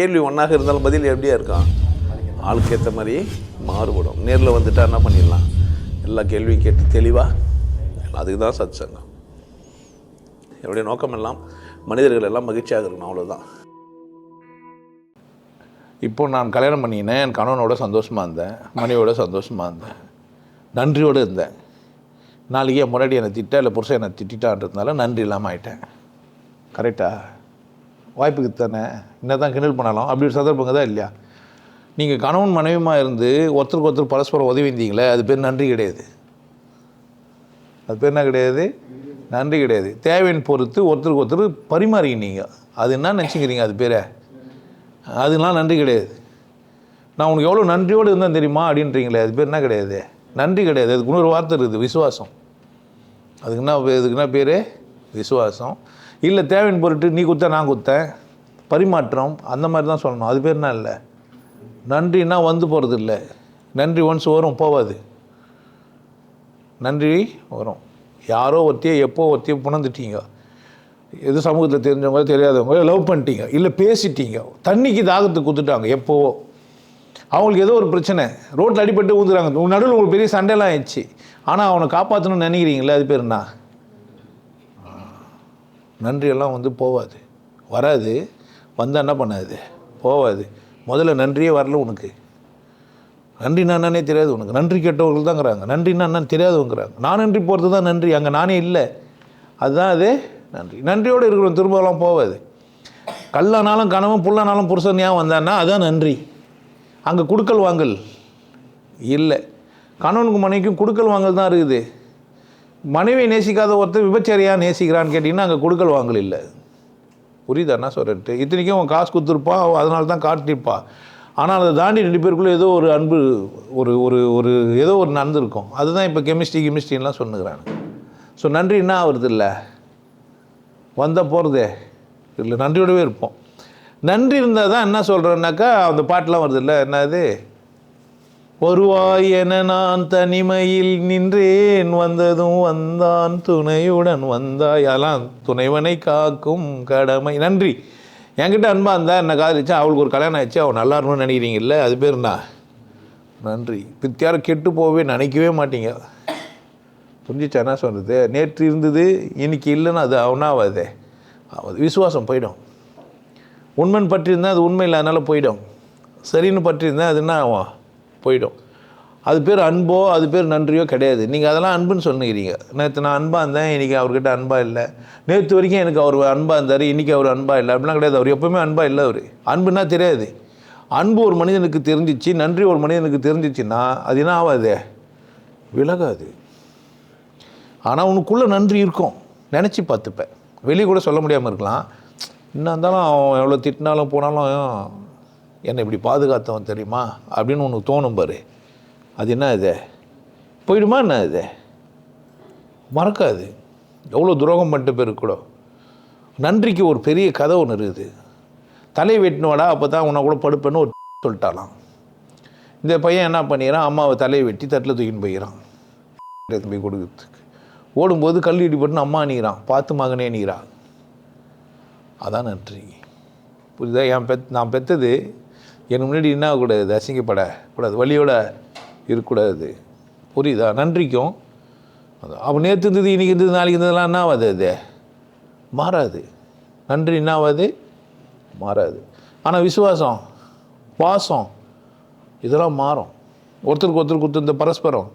கேள்வி ஒன்றாக இருந்தாலும் பதில் எப்படியா இருக்கான் ஆளுக்கு ஏற்ற மாதிரி மாறுபடும். நேரில் வந்துட்டா என்ன பண்ணிடலாம்? எல்லா கேள்வியும் கேட்டு தெளிவாக அதுக்கு தான் சத் சங்கம் என்னுடைய நோக்கம் எல்லாம் மனிதர்கள் எல்லாம் மகிழ்ச்சியாக இருக்கணும் அவ்வளோதான் இப்போ நான் கல்யாணம் பண்ணினேன் என் கணவனோட சந்தோஷமாக இருந்தேன் மனைவியோட சந்தோஷமாக இருந்தேன் நன்றியோடு இருந்தேன். நாளைக்கு முன்னாடி என்னை திட்ட இல்லை புருஷன் என்னை திட்டான்றதுனால நன்றி இல்லாமல் ஆயிட்டேன். கரெக்டாக வாய்ப்புக்கு தானே? என்ன தான் கிண்டல் பண்ணலாம் அப்படி ஒரு சந்தர்ப்பங்க தான் இல்லையா? நீங்கள் கணவன் மனைவியமாக இருந்து ஒருத்தருக்கு ஒருத்தர் பரஸ்பரம் உதவி இருந்தீங்களே அது பேர் நன்றி கிடையாது. அது பேர் என்ன கிடையாது? நன்றி கிடையாது. தேவையின் பொறுத்து ஒருத்தருக்கு ஒருத்தர் பரிமாறிக்கினீங்க. அது என்ன நினச்சிக்கிறீங்க அது பேரை? அதுலாம் நன்றி கிடையாது. நான் உனக்கு எவ்வளோ நன்றியோடு இருந்தால் தெரியுமா அப்படின்றீங்களே அது பேர் என்ன கிடையாது? நன்றி கிடையாது. அதுக்கு இன்னொரு வார்த்தை இருக்குது விசுவாசம். அதுக்கு என்ன இதுக்கு என்ன பேர்? விசுவாசம். இல்லை தேவையின் பொருட்டு நீ குத்த நான் குத்தேன். பரிமாற்றம் அந்த மாதிரி தான் சொல்லணும். அது பேர் என்ன இல்லை? நன்றினா வந்து போகிறது இல்லை நன்றி ஒன்ஸ் வரும் போவாது. நன்றி வரும். யாரோ ஒருத்தையோ எப்போ ஒருத்தையோ புணர்ந்துட்டீங்க? எது சமூகத்தில் தெரிஞ்சவங்க தெரியாதவங்க லவ் பண்ணிட்டீங்க இல்லை பேசிட்டீங்க தண்ணிக்கு தாகத்துக்கு குத்துட்டாங்க எப்போவோ அவங்களுக்கு ஏதோ ஒரு பிரச்சனை. ரோட்டில் அடிபட்டு ஊந்துறாங்க. உங்கள் நடுவில் உங்களுக்கு பெரிய சண்டைலாம் ஆயிடுச்சு. ஆனால் அவனை காப்பாற்றணும்னு நினைக்கிறீங்களே அது பேர் என்ன? நன்றியெல்லாம் வந்து போகாது வராது. வந்தால் என்ன பண்ணாது? போகாது முதல்ல நன்றியே வரல உனக்கு. நன்றினா என்னன்னே தெரியாது உனக்கு. நன்றி கெட்டவர்கள் தாங்கிறாங்க. நன்றினா என்னன்னு தெரியாதவங்கிறாங்க. நான் நன்றி போகிறது தான் நன்றி. அங்கே நானே இல்லை. அதுதான் அது. நன்றி. நன்றியோடு இருக்கிறவன் திரும்பலாம் போவாது. கல்லானாலும் கணவன் புல்லானாலும் புருஷன் ஏன் வந்தான்னா அதுதான் நன்றி. அங்கே குடுக்கல் வாங்கல் இல்லை. கணவனுக்கு மனைவிக்கும் குடுக்கல் வாங்கல் தான் இருக்குது. மனைவியை நேசிக்காத ஒருத்தர் விபச்சாரியாக நேசிக்கிறான்னு கேட்டிங்கன்னா அங்கே குடுக்கல் வாங்கல் இல்லை. புரியுதா? என்ன சொல்கிறேன்ட்டு இத்தனைக்கும் அவன் காசு கொடுத்துருப்பான் அதனால தான் காட்டியிருப்பான் ஆனால் அதை தாண்டி ரெண்டு பேருக்குள்ளே ஏதோ ஒரு அன்பு ஒரு ஒரு ஒரு ஏதோ ஒரு நடந்திருக்கும் அதுதான் இப்போ கெமிஸ்ட்ரி கெமிஸ்ட்ரிலாம் சொன்னுக்கிறாங்க ஸோ நன்றி என்ன ஆகுறது இல்லை? வந்தால் போகிறதே இல்லை நன்றியோடவே இருப்போம். நன்றி இருந்தால் தான் என்ன சொல்கிறேன்னாக்கா அந்த பாட்டெலாம் வருது இல்லை என்னது? வருவாய் என நான் தனிமையில் நின்றேன். வந்ததும் வந்தான் துணையுடன் வந்தாய். அதெல்லாம் துணைவனை காக்கும் கடமை. நன்றி. என்கிட்ட அன்பா இருந்தா என்ன காதலிச்சா? அவளுக்கு ஒரு கல்யாணம் ஆச்சு அவள் நல்லா இருக்கணும்னு நினைக்கிறீங்கல்ல? அது பேர் என்ன? நன்றி. பித்தியார் கெட்டு போகவே நினைக்கவே மாட்டீங்க. புரிஞ்சிச்சா? என்ன சொல்கிறது நேற்று இருந்தது இன்னைக்கு இல்லைன்னா அது அவனாவாதே. அது விசுவாசம் போயிடும். உண்மைன்னு பற்றியிருந்தால் அது உண்மை இல்லாதனால போயிடும். சரின்னு பற்றியிருந்தால் அது என்ன ஆகும்? போயிடும். அது பேர் அன்போ அது பேர் நன்றியோ கிடையாது. நீங்கள் அதெல்லாம் அன்புன்னு சொல்லுகிறீங்க. நேற்று நான் அன்பாக இருந்தேன் இன்றைக்கி அவர்கிட்ட அன்பாக இல்லை. நேற்று வரைக்கும் எனக்கு அவர் அன்பாக இருந்தார் இன்றைக்கி அவர் அன்பாக இல்லை. அப்படிலாம் கிடையாது. அவர் எப்போவுமே அன்பாக இல்லை அவர். அன்புன்னா தெரியாது. அன்பு ஒரு மனிதனுக்கு தெரிஞ்சிச்சு நன்றி ஒரு மனிதனுக்கு தெரிஞ்சிச்சுன்னா அது என்ன ஆகாது? விலகாது. ஆனால் உனக்குள்ளே நன்றி இருக்கும். நினச்சி பார்த்துப்பேன். வெளியே கூட சொல்ல முடியாமல் இருக்கலாம். என்ன இருந்தாலும் அவன் எவ்வளோ திட்டினாலும் போனாலும் என்னை இப்படி பாதுகாத்தவன் தெரியுமா? அப்படின்னு உனக்கு தோணும் பாரு. அது என்ன இது? போயிடுமா என்ன இது? மறக்காது. எவ்வளோ துரோகம் பண்ணிட்டு பேர் கூட. நன்றிக்கு ஒரு பெரிய கதை ஒன்று இருக்குது. தலை வெட்டினோடா அப்போ தான் உன்னை கூட படுப்பேன்னு ஒரு சொல்லிட்டாலாம் இந்த பையன் என்ன பண்ணிடுறான் அம்மாவை தலையை வெட்டி தட்டில் தூக்கின்னு போயிடறான் போய் கொடுக்கறதுக்கு. ஓடும்போது கல் இடிபட்டுன்னு அம்மா அணிகிறான் பார்த்து மகனே அணிகிறான் அதான் நன்றி. புரியுதா? என் பெத் நான் பெற்றது எனக்கு முன்னாடி என்ன ஆகக்கூடாது அசிங்கப்படக்கூடாது வழியோட இருக்கக்கூடாது. புரியுதா? நன்றிக்கும். அது அவன் நேற்று இருந்தது இன்றைக்கி இருந்தது நாளைக்கு இருந்ததுலாம் என்ன ஆகாது அது? மாறாது. நன்றி என்ன ஆகாது மாறாது. ஆனால் விசுவாசம் பாசம் இதெல்லாம் மாறும். ஒருத்தருக்கு ஒருத்தருக்கு ஒருத்தர் இந்த பரஸ்பரம்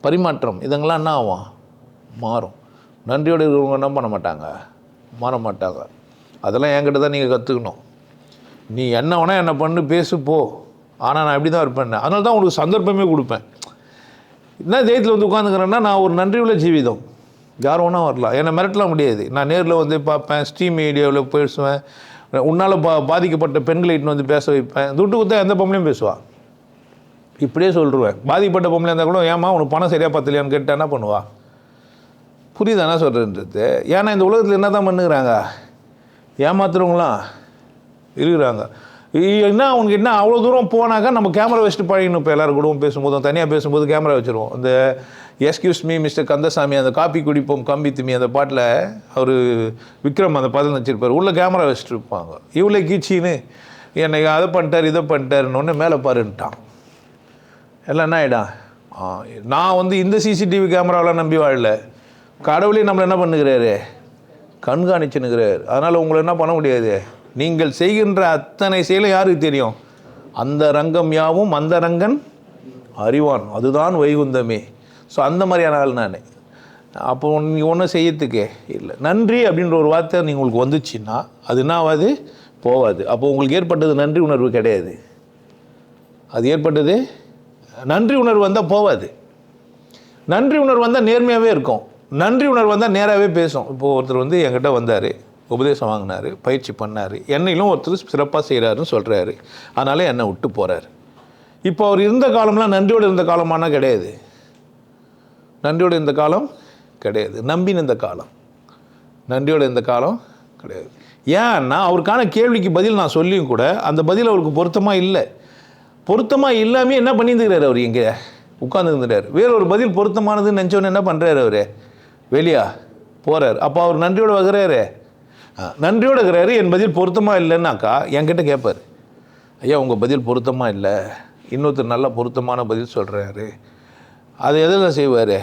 பரிமாற்றம் இதெல்லாம் என்ன ஆகும் மாறும். நன்றியோடு இருக்கிறவங்க என்ன பண்ண மாட்டாங்க? மாற மாட்டாங்க. அதெல்லாம் என்கிட்ட தான் நீங்கள் கற்றுக்கணும் நீ என்ன வேணால் என்னை பண்ணு பேசு போ. ஆனால் நான் இப்படி தான் இருப்பேன். அதனால தான் உங்களுக்கு சந்தர்ப்பமே கொடுப்பேன். என்ன தைரியத்தில் வந்து உட்காந்துக்கிறேன்னா நான் ஒரு நன்றி உள்ள ஜீவிதம். யார் ஒன்றா வரலாம். என்னை மிரட்டலாம் முடியாது. நான் நேரில் வந்து பார்ப்பேன் ஸ்ட்ரீம் மீடியாவில் பேசுவேன். உன்னால் பா பாதிக்கப்பட்ட பெண்களை இட்டுன்னு வந்து பேச வைப்பேன். துட்டு கொடுத்தா எந்த பொம்பளையும் பேசுவாள் இப்படியே சொல்லிடுவேன் பாதிக்கப்பட்ட பொம்பளை இருந்தால் கூட ஏமா உனக்கு பணம் சரியாக பத்தலையான்னு கேட்டால் என்ன பண்ணுவா? புரியுதா என்ன சொல்கிறேன்றது ஏன்னா இந்த உலகத்தில் என்ன தான் பண்ணுகிறாங்க? ஏமாத்துறவங்களாம் இருக்கிறாங்க. என்ன அவனுக்கு என்ன அவ்வளோ தூரம் போனாக்கா நம்ம கேமரா வச்சுட்டு பழகணும் இப்போ எல்லாரும் கூடவும் பேசும்போதும் தனியாக பேசும்போது கேமரா வச்சுருவோம். இந்த எஸ்கியூஸ் மீ மிஸ்டர் கந்தசாமி அந்த காப்பி குடிப்போம் கம்பி திமி அந்த பாட்டில் அவர் விக்ரம் அந்த பதில் வச்சுருப்பார் உள்ளே கேமரா வச்சுட்டு இருப்பாங்க. இவ்வளோ கீச்சின்னு. என்னை அதை பண்ணிட்டார் இதை பண்ணிட்டாருன்னு ஒன்று மேலே பாருன்ட்டான். எல்லாம் என்ன ஆகிடும் நான் வந்து இந்த சிசிடிவி கேமராவெலாம் நம்பி வாழல. கடவுளே நம்மளை என்ன பண்ணுகிறாரு? கண்காணிச்சுன்னுக்கிறார் அதனால் உங்களை என்ன பண்ண முடியாது? நீங்கள் செய்கின்ற அத்தனை செயலும் யாருக்கு தெரியும்? அந்த ரங்கம் யாவும் அந்த ரங்கன் அறிவான். அதுதான் வைகுந்தமே. ஸோ அந்த மாதிரியான ஆள் நான். அப்போ நீங்கள் ஒன்றும் செய்யறதுக்கே இல்லை. நன்றி அப்படின்ற ஒரு வார்த்தை நீங்கள் உங்களுக்கு வந்துச்சுன்னா அது என்ன ஆகாது போகாது அப்போ உங்களுக்கு ஏற்பட்டது நன்றி உணர்வு கிடையாது. அது ஏற்பட்டது நன்றி உணர்வு வந்தால் போகாது நன்றி உணர்வு வந்தால் நேர்மையாகவே இருக்கும். நன்றி உணர்வு வந்தால் நேராகவே பேசும். இப்போது ஒருத்தர் வந்து என்கிட்ட வந்தார். உபதேசம் வாங்கினார் பயிற்சி பண்ணார். என்னையிலும் ஒருத்தர் சிறப்பாக செய்கிறாருன்னு சொல்கிறாரு அதனால் என்னை விட்டு போகிறார் இப்போ அவர் இருந்த காலம்லாம் நன்றியோடு இருந்த காலமானால் கிடையாது. நன்றியோடு இருந்த காலம் கிடையாது. நம்பின இந்த காலம். நன்றியோடு இருந்த காலம் கிடையாது. ஏன்னா அவருக்கான கேள்விக்கு பதில் நான் சொல்லியும் கூட அந்த பதில் அவருக்கு பொருத்தமாக இல்லை. பொருத்தமாக இல்லாமல் என்ன பண்ணியிருந்துக்கிறார் அவர் இங்கே? உட்காந்துருந்துட்டார் வேற ஒரு பதில் பொருத்தமானதுன்னு நினச்சோன்னு என்ன பண்ணுறாரு அவர்? வெளியா? போகிறார் அப்போ அவர் நன்றியோடு வகுறாரு. நன்றியோடு இருக்கிறாரு. என் பதில் பொருத்தமாக இல்லைன்னாக்கா என்கிட்ட கேட்பார் ஐயா உங்கள் பதில் பொருத்தமாக இல்லை. இன்னொருத்தர் நல்ல பொருத்தமான பதில் சொல்கிறாரு அதை எதில் செய்வார்?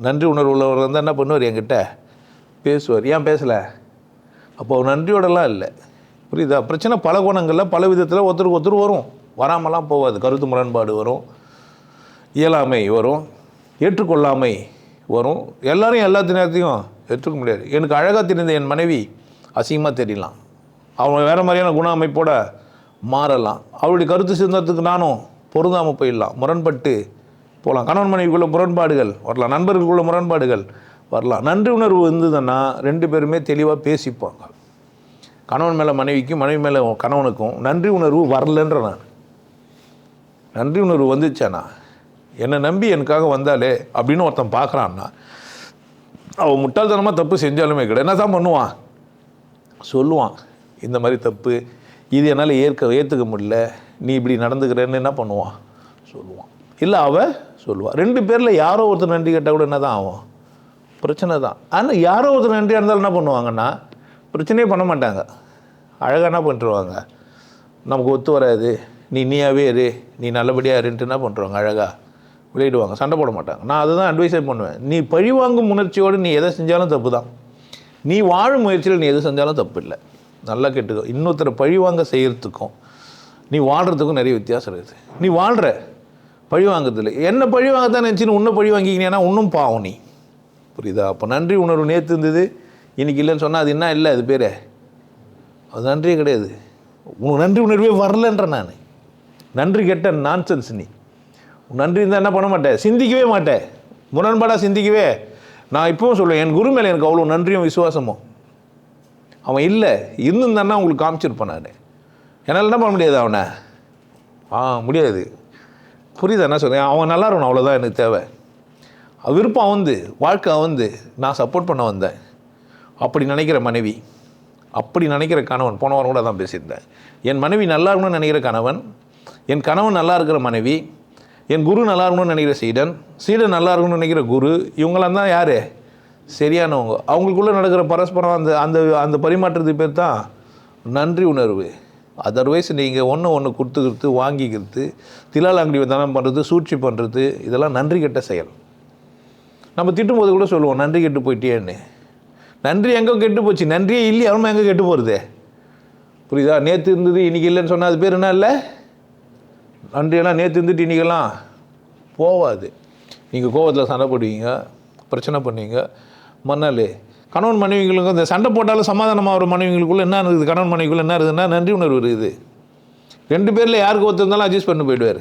நன்றி உணர்வு உள்ளவர் இருந்தால் என்ன பண்ணுவார் என்கிட்ட? பேசுவார். ஏன் பேசலை? அப்போ நன்றியோடலாம் இல்லை. புரியுதா? பிரச்சனை பல குணங்களில் பல விதத்தில் ஒருத்தருக்கு ஒருத்தர் வரும். வராமலாம் போகாது கருத்து முரண்பாடு வரும். இயலாமை வரும். ஏற்றுக்கொள்ளாமை வரும். எல்லாரையும் எல்லா ஏற்றுக்க முடியாது. எனக்கு அழகாக தெரிந்த என் மனைவி அசிங்கமாக தெரியலாம் அவங்க வேறு மாதிரியான குண அமைப்போட மாறலாம். அவருடைய கருத்து சிந்தத்துக்கு நானும் பொருந்தாமல் போயிடலாம். முரண்பட்டு போகலாம் கணவன் மனைவிக்குள்ள முரண்பாடுகள் வரலாம். நண்பர்களுக்குள்ள முரண்பாடுகள் வரலாம். நன்றி உணர்வு இருந்ததுன்னா ரெண்டு பேருமே தெளிவாக பேசிப்பாங்க. கணவன் மேலே மனைவிக்கும் மனைவி மேலே கணவனுக்கும் நன்றி உணர்வு வரலன்ற நான். நன்றி உணர்வு வந்துச்சானா என்னை நம்பி எனக்காக வந்தாலே அப்படின்னு ஒருத்தன் பார்க்குறான்னா அவன் முட்டாள்தனமாக தப்பு செஞ்சாலுமே கிடையாது என்ன தான் பண்ணுவான்? சொல்லுவான். இந்த மாதிரி தப்பு. இது என்னால் ஏற்க ஏற்றுக்க முடியல. நீ இப்படி நடந்துக்கிறேன்னு என்ன பண்ணுவான்? சொல்லுவான். இல்லை அவள் சொல்லுவாள் ரெண்டு பேரில் யாரோ ஒருத்தர் நன்றி கேட்டால் கூட என்ன தான் ஆகும்? பிரச்சனை தான். ஆனால் யாரோ ஒருத்தர் நன்றியாக இருந்தாலும் என்ன பண்ணுவாங்கன்னா பிரச்சனையே பண்ண மாட்டாங்க. அழகாக என்ன பண்ணிட்டுருவாங்க நமக்கு ஒத்து வராது. நீ நீயாவே இரு. நீ நல்லபடியாக இருன்ட்டு என்ன பண்ணுறாங்க அழகாக விளையிடுவாங்க. சண்டை போட மாட்டாங்க. நான் அதுதான் அட்வைஸே பண்ணுவேன். நீ பழிவாங்கும் உணர்ச்சியோடு நீ எதை செஞ்சாலும் தப்பு தான் நீ வாழும் முயற்சியில் நீ எது செஞ்சாலும் தப்பு இல்லை நல்லா கேட்டுக்கோ. இன்னொருத்தரை பழிவாங்க செய்கிறதுக்கும் நீ வாழ்கிறதுக்கும் நிறைய வித்தியாசம் இருக்குது நீ வாழ்கிற பழி வாங்குறதில்ல. என்ன பழி வாங்கத்தான் நினச்சின்னு உன்னை பழி வாங்கிக்கினேன்னா இன்னும் பாவம் நீ. புரியுதா? அப்போ நன்றி உணர்வு நேற்று இருந்தது. இன்றைக்கி இல்லைன்னு சொன்னால் அது என்ன? இல்லை அது பேர். அது நன்றியே கிடையாது. உனக்கு நன்றி உணர்வே வரலன்ற நான். நன்றி கெட்ட நான்சென்ஸ் நீ. உன் நன்றி இருந்தால் என்ன பண்ண மாட்டேன் சிந்திக்கவே மாட்டேன் முரண்பாடாக சிந்திக்கவே. நான் இப்பவும் சொல்லுவேன் என் குரு மேலே எனக்கு அவ்வளோ நன்றியும் விசுவாசமும். அவன் இல்லை இருந்திருந்தான்னா உங்களுக்கு காமிச்சிருப்பான் நான். என்னால் என்ன பண்ண முடியாது அவனை? ஆ முடியாது. புரியுதா என்ன சொல்கிறேன் அவன் நல்லா இருக்கணும் அவ்வளோதான் எனக்கு தேவை. விருப்பம் வந்து வாழ்க்கை வந்து நான் சப்போர்ட் பண்ண வந்தேன். அப்படி நினைக்கிற மனைவி அப்படி நினைக்கிற கணவன் போன வாரம் கூட தான் பேசியிருந்தேன். என் மனைவி நல்லா இருக்கணும்னு நினைக்கிற கணவன் என் கணவன் நல்லா இருக்கிற மனைவி என் குரு நல்லா இருக்கணும்னு நினைக்கிற சீடன் சீடன் நல்லா இருக்கணும்னு நினைக்கிற குரு இவங்களாம் தான் யார்? சரியானவங்க. அவங்களுக்குள்ளே நடக்கிற பரஸ்பரம் அந்த அந்த அந்த பரிமாற்றத்துக்கு பேர் தான் நன்றி உணர்வு. அதர்வைஸ் நீங்கள் ஒன்று ஒன்று கொடுத்துக்கிறது வாங்கிக்கிறது திலால் அங்கடி பண்ணுறது சூழ்ச்சி பண்ணுறது இதெல்லாம் நன்றி கெட்ட செயல். நம்ம திட்டும்போது கூட சொல்லுவோம் நன்றி கெட்டு போயிட்டேன்னு நன்றி எங்கே கெட்டு போச்சு? நன்றியே இல்லையே அவனும் எங்கே கெட்டு போகிறது புரியுதா? நேற்று இருந்தது இன்றைக்கி இல்லைன்னு சொன்னால் அது பேர் என்ன இல்லை? நன்றியெல்லாம் நேற்று இருந்துட்டு இன்றைக்கெல்லாம் போகாது நீங்கள் கோவத்தில் சண்டை போடுவீங்க பிரச்சனை பண்ணுவீங்க. மன்னாலே கணவன் மனைவிகளுக்கு இந்த சண்டை போட்டாலும் சமாதானமாக ஒரு என்ன இருக்குது? கணவன் மனைவிக்குள்ளே என்ன இருக்குதுன்னா நன்றி உணர்வு இருக்குது. ரெண்டு பேரில் யாருக்கு ஒருத்தர் இருந்தாலும் அட்ஜஸ்ட் பண்ணி போயிடுவார்.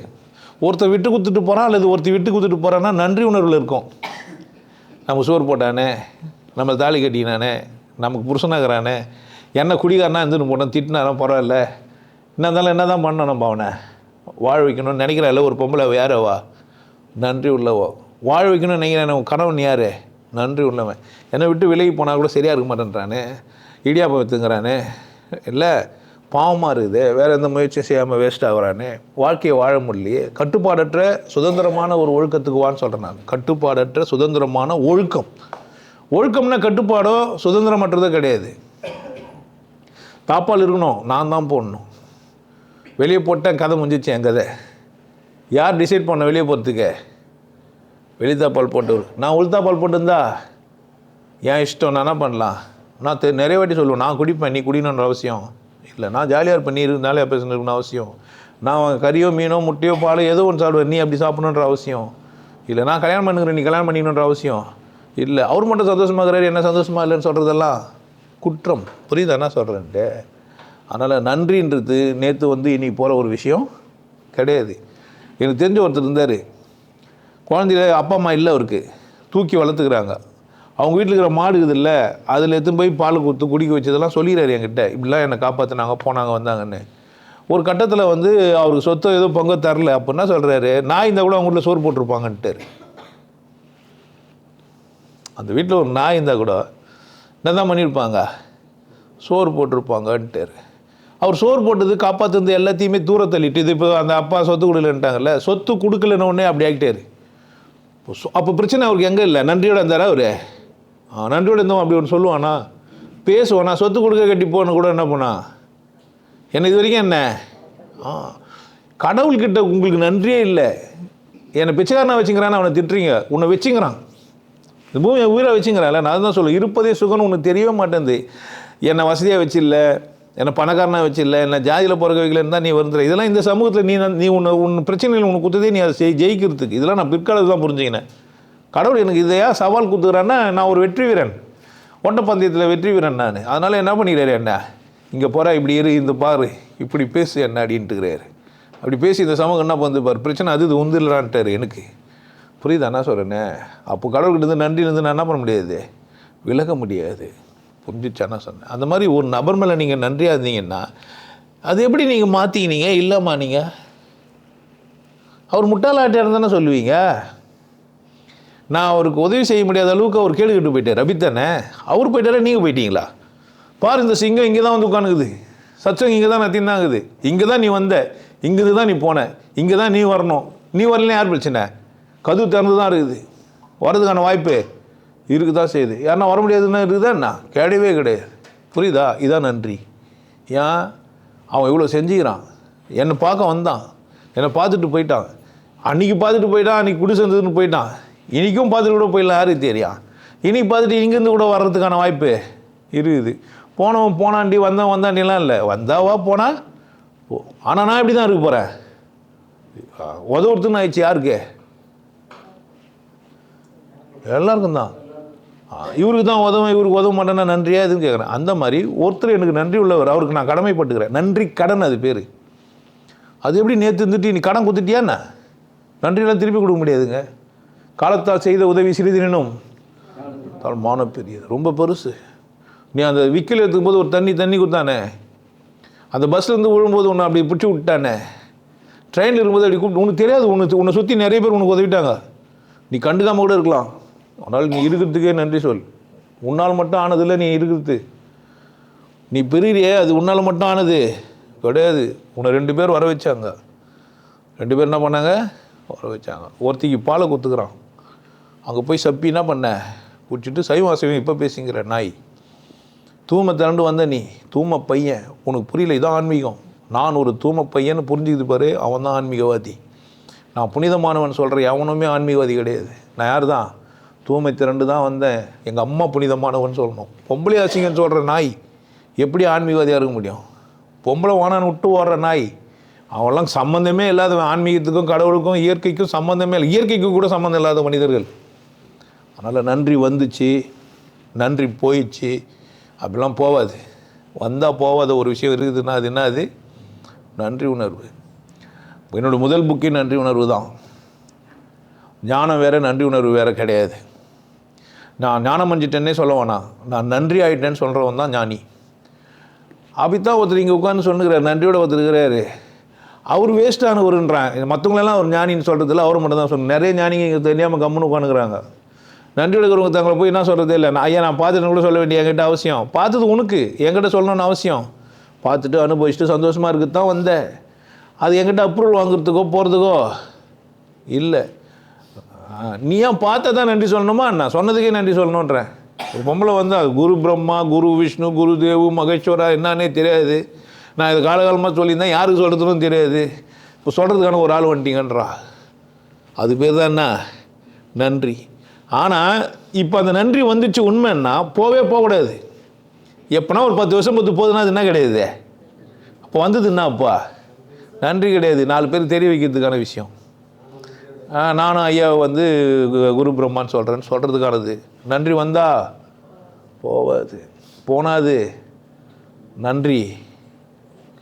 ஒருத்தர் விட்டு கொடுத்துட்டு போகிறான் அல்லது ஒருத்தர் விட்டு கொடுத்துட்டு போகிறான்னா நன்றி உணர்வில் இருக்கும். நம்ம சோறு போட்டானே நம்ம தாலி கட்டினானே நமக்கு புருஷனாகிறானே என்ன குடிகாரனா இருந்துன்னு போனோம் திட்டினாலும் பரவாயில்ல. என்ன இருந்தாலும் என்ன தான் பண்ணணும் நம்ம அவனை? வாழ வைக்கணும்னு நினைக்கிறாள் ஒரு பொம்பளை யாரவா நன்றி உள்ளவோ? வாழ வைக்கணும்னு நினைக்கிறேன் கணவன் யார்? நன்றி உள்ளவன். என்னை விட்டு விலகி போனால் கூட சரியாக இருக்க மாட்டேன்றானே. இடியாப்பம் வித்துங்கிறானே. இல்லை பாவமாக இருக்குது. வேறு எந்த முயற்சியும் செய்யாமல் வேஸ்ட் ஆகுறானே. வாழ்க்கையை வாழ முடியலையே. கட்டுப்பாடற்ற சுதந்திரமான ஒரு ஒழுக்கத்துக்கு வான்னு சொல்கிறேன் நான். கட்டுப்பாடற்ற சுதந்திரமான ஒழுக்கம். ஒழுக்கம்னா கட்டுப்பாடோ சுதந்திரமற்றதோ கிடையாது. தாப்பால் இருக்கணும். நான் தான் போடணும். வெளியே போட்டேன் கதை முடிஞ்சிச்சு என் கதை. யார் டிசைட் பண்ண வெளியே போகிறதுக்கு வெளித்தா பால் போட்டு நான் உளுத்தா பால் போட்டிருந்தா? என் இஷ்டம் நான் என்ன பண்ணலாம்? நான் தெ- நிறைய வாட்டி சொல்லுவேன் நான் குடிப்பேன் நீ குடிக்கணுன்ற அவசியம் இல்லை. நான் ஜாலியாக இருப்பேன் நீ இருந்தாலே பேசணுன்னு அவசியம். நான் கறியோ மீனோ முட்டையோ பால் ஏதோ ஒன்று சாப்பிடுவேன் நீ அப்படி சாப்பிடணுன்ற அவசியம் இல்லை. நான் கல்யாணம் பண்ணுகிறேன் நீ கல்யாணம் பண்ணிக்கணுன்ற அவசியம் இல்லை. அவர் மட்டும் சந்தோஷமாக இருக்கிறாரு என்ன சந்தோஷமாக இல்லைன்னு சொல்கிறதெல்லாம் குற்றம். புரியுதா என்ன சொல்கிறேன்ட்டு அதனால் நன்றின்றது நேற்று வந்து இன்னைக்கு போகிற ஒரு விஷயம் கிடையாது. எனக்கு தெரிஞ்ச ஒருத்தர் இருந்தார். குழந்தையில அப்பா அம்மா இல்லை அவருக்கு. தூக்கி வளர்த்துக்கிறாங்க. அவங்க வீட்டில் இருக்கிற மாடு இருக்குது அதில் எடுத்துன்னு போய் பால் கொடுத்து குடிக்க வச்சதெல்லாம் சொல்லிடுறாரு என்கிட்ட. இப்படிலாம் என்னை காப்பாற்றினாங்க போனாங்க வந்தாங்கன்னு. ஒரு கட்டத்தில் வந்து அவருக்கு சொத்தை ஏதோ பங்கு தரல அப்படின்னா சொல்கிறாரு நாய் இந்த கூட அவங்க வீட்டில் சோறு போட்டிருப்பாங்கன்ட்டு அந்த வீட்டில் ஒரு நாய் இருந்தால் கூட என்ன தான் பண்ணியிருப்பாங்க? சோறு போட்டிருப்பாங்கன்ட்டு அவர் சோறு போட்டது காப்பாற்றுறது எல்லாத்தையுமே தூர தள்ளிட்டு இது இப்போ அந்த அப்பா சொத்து கொடுக்கலன்ட்டாங்கல்ல சொத்து கொடுக்கலன்னு உடனே அப்படி ஆகிட்டாரு. அப்போ பிரச்சனை அவருக்கு எங்கே இல்லை? நன்றியோட இருந்தாரா அவர்? ஆ நன்றியோட இருந்தோம் அப்படி ஒன்று சொல்லுவானா? பேசுவானா சொத்து கொடுக்க கட்டி போன கூட என்ன பண்ணா? என்ன இது வரைக்கும் என்ன? ஆ கடவுள்கிட்ட உங்களுக்கு நன்றியே இல்லை. என்னை பிச்சைக்காரனா வச்சுங்கிறான்னு அவனை திட்டுறீங்க. உன்னை வச்சுங்கிறான். இந்த பூமியை உயிரை வச்சுங்கிறான்ல. நான் தான் சொல்லுவேன் இருப்பதே சுகம்னு உனக்கு தெரியவே மாட்டேங்குது. என்னை வசதியாக வச்சில்ல. என்ன பணக்காரனாக வச்சுருல்லை என்ன ஜாதியில் பிறக்க வைக்கலன்னு தான் நீ வருந்துற. இதெல்லாம் இந்த சமூகத்தில் நீ நான்- நீ உன்னை உன் பிரச்சனையில் உனக்கு குத்துதே நீ அதை ஜெயிக்கிறதுக்கு. இதெல்லாம் நான் பிற்காலத்தில் தான் புரிஞ்சுக்கினேன். கடவுள் எனக்கு இதையா சவால் குத்துக்கிறான்னா நான் ஒரு வெற்றி வீரன். ஓட்டப்பந்தயத்தில் வெற்றி வீரன் நான். அதனால் என்ன பண்ணிக்கிறாரு என்ன? இங்கே போகிறா இப்படி இரு இந்த பாரு. இப்படி பேசு என்ன அப்படின்ட்டுக்கிறாரு. அப்படி பேசி இந்த சமூகம் என்ன பண்ணுது பிரச்சனை அது இது உந்துலான்ட்டார் எனக்கு. புரியுதா? என்ன சொல்கிறேனே அப்போ கடவுள்கிட்ட இருந்து நன்றி இருந்து நான் என்ன பண்ண முடியாது? விலக முடியாது. புரிஞ்சிச்சானா சொன்னேன். அந்த மாதிரி ஒரு நபர் மேலே நீங்கள் நன்றியாக இருந்தீங்கன்னா அது எப்படி நீங்கள் மாற்றிக்கினீங்க இல்லைம்மா நீங்கள் அவர் முட்டாளாட்டியாக தானே சொல்லுவீங்க. நான் அவருக்கு உதவி செய்ய முடியாத அளவுக்கு அவர் கேடு கட்டு போயிட்டார் அபித்தானே அவர் போயிட்டாரே? நீங்கள் போயிட்டீங்களா? பாரு இந்த சிங்கம் இங்கே தான் வந்து உட்காந்துக்குது சச்சம் இங்கே தான் நத்தின் தாங்குது இங்கே தான் நீ வந்த. இங்கேருந்து தான் நீ போன. இங்கே தான் நீ வரணும். நீ வரலன்னு யார் பிரச்சனை? கதவு திறந்து தான் இருக்குது. வரதுக்கான வாய்ப்பு இருக்கு தான் செய்யுது யாருன்னா வர முடியாதுன்னா இருக்குதா என்ன? கிடையவே கிடையாது. புரியுதா? இதான் நன்றி. ஏன்? அவன் இவ்வளோ செஞ்சுக்கிறான். என்னை பார்க்க வந்தான். என்னை பார்த்துட்டு போயிட்டான். அன்னைக்கு பார்த்துட்டு போயிட்டான் அன்றைக்கி குடி சேர்ந்ததுன்னு போயிட்டான். இன்றைக்கும் பார்த்துட்டு கூட போயிடலாம் யாருக்கு தெரியும் இன்றைக்கி பார்த்துட்டு இங்கேருந்து கூட வர்றதுக்கான வாய்ப்பு இருக்குது. போனவன் போனாண்டி வந்தவன் வந்தாண்டிலாம் இல்லை. வந்தாவா போனால் போ. ஆனால் நான் இப்படி தான் இருக்க போகிறேன் உதவுறதுன்னு ஆயிடுச்சு. யாருக்கு? எல்லாருக்கும் தான். இவருக்கு தான் உதவும் இவருக்கு உதவ மாட்டேன்னா நன்றியா இதுன்னு கேட்குறேன் அந்த மாதிரி ஒருத்தர் எனக்கு நன்றி உள்ளவர் அவருக்கு நான் கடமைப்பட்டுக்கிறேன். நன்றி கடன் அது பேர். அது எப்படி நேற்று இருந்துட்டு நீ கடன் கொடுத்துட்டியா என்ன? நன்றியெல்லாம் திருப்பி கொடுக்க முடியாதுங்க. காலத்தால் செய்த உதவி சிறிதினும் தால் மான பெரியது. ரொம்ப பெருசு. நீ அந்த விக்கில் எடுத்துக்கும்போது ஒரு தண்ணி தண்ணி கொடுத்தானே? அந்த பஸ்லேருந்து விழும்போது உன்னை அப்படி பிடிச்சி விட்டானே ட்ரெயினில் இருக்கும்போது அப்படி கூப்பிட்டு உனக்கு தெரியாது உனக்கு உன்னை சுற்றி நிறைய பேர் உனக்கு உதவிட்டாங்க. நீ கண்டுக்காமல் கூட இருக்கலாம். ஆனால் நீ இருக்கிறதுக்கே நன்றி சொல். உன்னால் மட்டும் ஆனதில்ல நீ இருக்கிறது. நீ பெரியறியே அது உன்னால் மட்டும் ஆனது. கிடையாது. உன்னை ரெண்டு பேர் வர வச்சாங்க. ரெண்டு பேர் என்ன பண்ணாங்க? வர வச்சாங்க. ஒருத்திக்கு பாலை கொத்துக்கிறான் அங்கே போய் சப்பி என்ன பண்ண? குடிச்சிட்டு சைவம் அசைவம் இப்போ பேசிங்கிற நாய். தூமை திரண்டு வந்த நீ தூம பையன். உனக்கு புரியல இதான் ஆன்மீகம். நான் ஒரு தூம பையன் புரிஞ்சுக்கிது பாரு அவன் தான் ஆன்மீகவாதி. நான் புனிதமானவன் சொல்கிற எவனுமே ஆன்மீகவாதி கிடையாது. நான் யார் தான் தூய்மை திரண்டு தான் வந்தேன் எங்கள் அம்மா புனிதமானவன் சொல்லணும். பொம்பளை அசிங்கன்னு சொல்கிற நாய் எப்படி ஆன்மீகவாதியாக இருக்க முடியும்? பொம்பளை வானான்னு விட்டு ஓடுற நாய் அவன்லாம் சம்மந்தமே இல்லாத ஆன்மீகத்துக்கும் கடவுளுக்கும் இயற்கைக்கும் சம்மந்தமே இல்லை. இயற்கைக்கும் கூட சம்மந்தம் இல்லாத மனிதர்கள். அதனால் நன்றி வந்துச்சு நன்றி போயிடுச்சு அப்படிலாம் போகாது வந்தால் போகாத ஒரு விஷயம் இருக்குதுன்னா அது என்ன அது நன்றி உணர்வு. என்னோடய முதல் புக்கே நன்றி உணர்வு தான். ஞானம் வேறு நன்றி உணர்வு வேறு கிடையாது. நான் ஞானம் அஞ்சிட்டேன்னே சொல்ல வேணாம். நான் நன்றி ஆகிட்டேன்னு சொல்கிறவன் தான் ஞானி. அப்படித்தான் ஒருத்தர் இங்கே உட்காந்து சொன்னுக்கிறார் நன்றியோட ஒருத்தர் இருக்கிறாரு. அவர் வேஸ்ட்டானவருன்றான் மற்றவங்களெல்லாம் ஒரு ஞானின்னு சொல்கிறதில்ல அவர் மட்டும் தான் சொல்லணும் நிறைய ஞானிங்க இங்கே தெரியாமல் கம்முன்னு உட்காந்துக்கிறாங்க நன்றி எடுக்கிறவங்க தங்களை போய் என்ன சொல்கிறதே இல்லை. நான் ஐயா நான் பார்த்துட்டு கூட சொல்ல வேண்டிய என்கிட்ட அவசியம். பார்த்தது உனக்கு. என்கிட்ட சொல்லணும்னு அவசியம். பார்த்துட்டு அனுபவிச்சுட்டு சந்தோஷமாக இருக்குது தான் வந்தேன். அது என்கிட்ட அப்ரூவல் வாங்குறதுக்கோ போகிறதுக்கோ இல்லை. நீ ஏன் பார்த்தா தான் நன்றி சொல்லணுமா? நான் சொன்னதுக்கே நன்றி சொல்லணுன்றேன் ஒரு பொம்பளை வந்து அது குரு பிரம்மா குரு விஷ்ணு குரு தேவு மகேஸ்வரா என்னன்னே தெரியாது. நான் இது காலகாலமாக சொல்லியிருந்தேன் யாருக்கு சொல்கிறதுன்னு தெரியாது. இப்போ சொல்கிறதுக்கான ஒரு ஆள் வந்துட்டீங்கன்றா. அது பேர் தான் என்ன? நன்றி. ஆனால் இப்போ அந்த நன்றி வந்துச்சு உண்மைன்னா போவே போகக்கூடாது. எப்போனா ஒரு பத்து வருஷம் பத்து போகுதுன்னா அது என்ன கிடையாது? அப்போ வந்தது என்ன அப்பா? நன்றி கிடையாது. நாலு பேர் தெரிய வைக்கிறதுக்கான விஷயம். நானும் ஐயா வந்து கு- குரு பிரம்மான்னு சொல்கிறேன்னு சொல்கிறதுக்கானது நன்றி வந்தா போவாது. போனாது. நன்றி.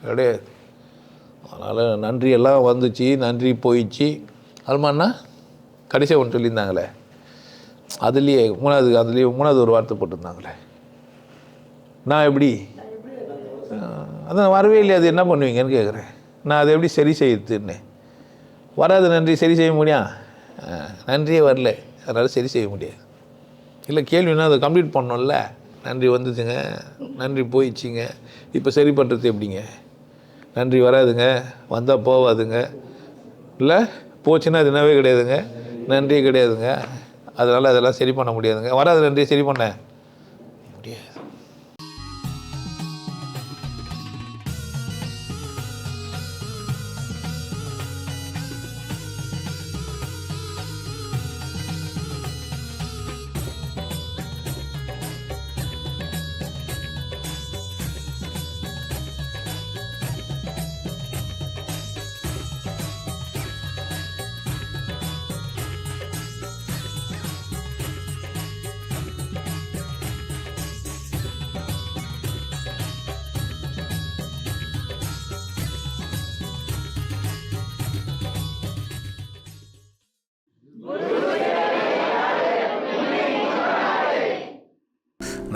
கிடையாது. அதனால் நன்றி எல்லாம் வந்துச்சு. நன்றி போயிடுச்சு அல்மாண்ணா கடைசியாக ஒன்று சொல்லியிருந்தாங்களே. அதுலேயே மூணாவது அதுலேயே மூணாவது ஒரு வார்த்தை போட்டிருந்தாங்களே. நான் எப்படி? அதான் வரவே இல்லையா. அது என்ன பண்ணுவீங்கன்னு கேட்குறேன் நான் அதை எப்படி சரி செய்யுதுன்னு வராது நன்றி. சரி செய்ய முடியும் நன்றியே வரல. அதனால் சரி செய்ய முடியாது. இல்லை கேள்வினா அதை கம்ப்ளீட் பண்ணோம்ல. நன்றி வந்துச்சுங்க. நன்றி போயிடுச்சிங்க. இப்போ சரி பண்ணுறது எப்படிங்க? நன்றி வராதுங்க. வந்தால் போகாதுங்க இல்லை போச்சுன்னா அது என்னவே கிடையாதுங்க. நன்றியே கிடையாதுங்க. அதனால் அதெல்லாம் சரி பண்ண முடியாதுங்க. வராது நன்றியை சரி பண்ணேன்.